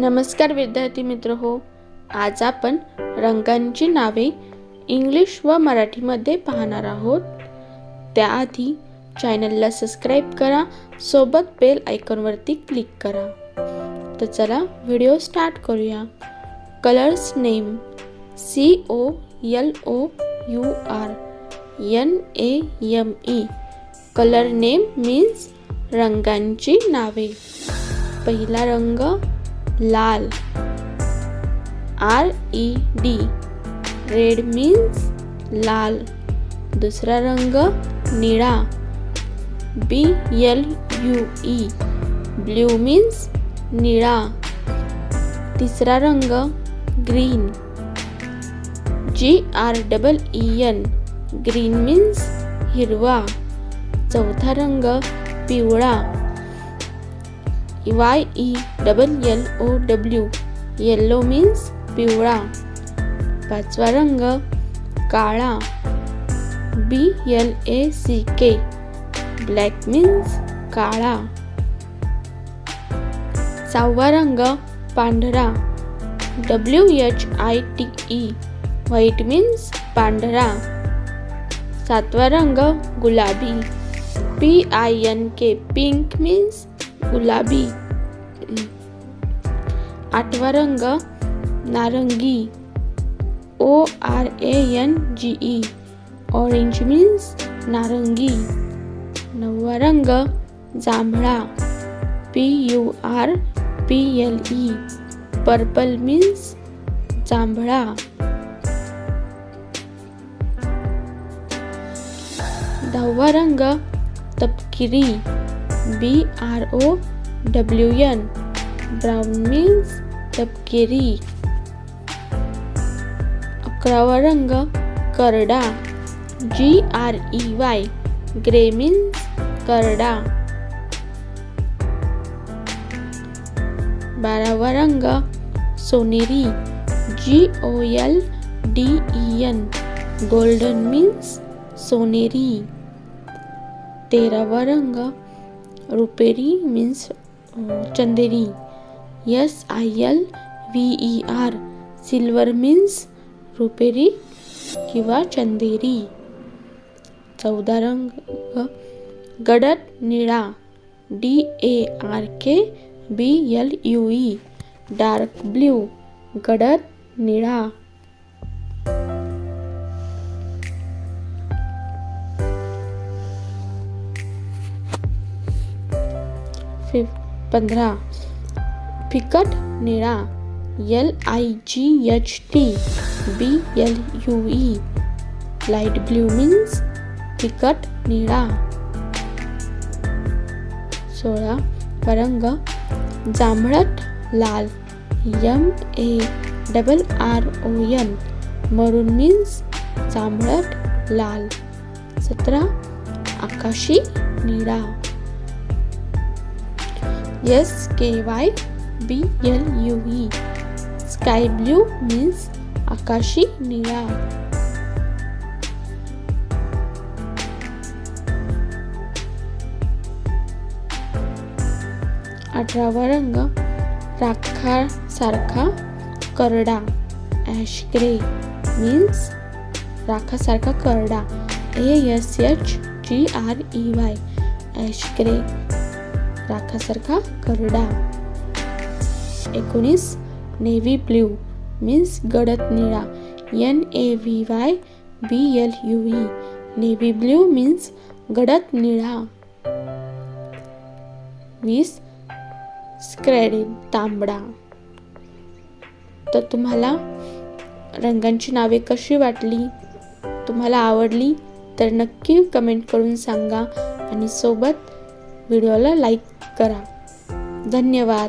नमस्कार विद्यार्थी मित्र हो आज आपण रंगांची नावे इंग्लिश व मराठीमध्ये पाहणार आहोत. त्याआधी चॅनलला सबस्क्राईब करा सोबत बेल आयकॉनवरती क्लिक करा. तर चला व्हिडिओ स्टार्ट करूया. Colours name C O L O U R N A M E colour name means रंगांची नावे. पहिला रंग लाल। R E D red means लाल। दुसरा रंग निळा B L U E blue means निळा तिसरा रंग green G R double E N green means हिरवा। चौथा रंग पिवळा। Y E double L O W yellow means पिवळा पाचवा रंग काळा बी एल ए सी के ब्लॅक मीन्स काळा सहावा रंग पांढरा W H I T E white means पांढरा सातवा रंग गुलाबी P I N K pink means गुलाबी आठवा रंग नारंगी O R A N G E orange means नारंगी. नववा रंग जांभळा. P U R P L E purple means जांभळा. दहावा रंग तपकिरी. B R O W N brown means तपकिरी अकरावा रंग करडा G R E Y grey means करडा बारावा रंग सोनेरी G O L D E N golden means सोनेरी तेरावा रंग रुपेरी means Chanderi S I L V E R silver means रुपेरी किंवा चंदेरी चौदा रंग गडद निळा D A R K B L U E dark blue गडद निळा पंधरा फिकट निरा L I G H T B L U E light blue means फिकट निरा सोळा रंग जांभळट लाल M A double R O N maroon means जांभळट लाल. सतरा आकाशी निळा S K Y B L U E sky blue means आकाशी निळा अठरावा रंग राखासारखा करडा ॲश ग्रे मीन्स राखासारखा करडा A S H G R E Y ash grey राखासारखा करडा एकोणीस नेव्ही ब्ल्यू मीन्स गडद निळा N A V Y B L U E navy blue means गडद निळा. वीस स्क्रेडिन तांबडा. तर तुम्हाला रंगांची नावे कशी वाटली? तुम्हाला आवडली तर नक्की कमेंट करून सांगा आणि सोबत व्हिडिओला लाईक करा. धन्यवाद.